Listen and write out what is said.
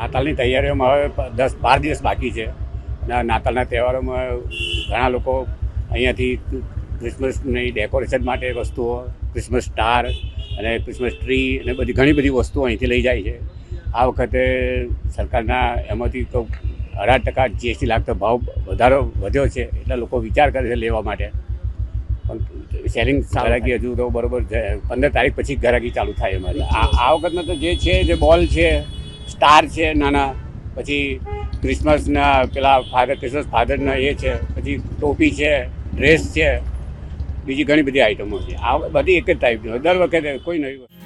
નાતાલની તૈયારીઓમાં હવે દસ બાર દિવસ બાકી છે. ના નાતાલના તહેવારોમાં ઘણા લોકો અહીંયાથી ક્રિસમસની ડેકોરેશન માટે વસ્તુઓ, ક્રિસમસ સ્ટાર અને ક્રિસમસ ટ્રી અને બધી ઘણી બધી વસ્તુઓ અહીંથી લઈ જાય છે. આ વખતે સરકારના એમાંથી તો અઢાર ટકા જીએસટી લાગતો ભાવ વધારો વધ્યો છે એટલે લોકો વિચાર કરે છે લેવા માટે. પણ સેલિંગ ઘરાકી હજુ તો બરોબર પંદર તારીખ પછી ઘરાકી ચાલુ થાય અમારી આ વખતમાં તો જે છે જે બોલ છે સ્ટાર છે નાના. પછી ક્રિસમસના પેલા ફાધર, ક્રિસમસ ફાધરના એ છે. પછી ટોપી છે, ડ્રેસ છે. બીજી ઘણી બધી આઈટમો છે. આ બધી એક જ ટાઈપની. દર વખતે કોઈ નવી વસ્તુ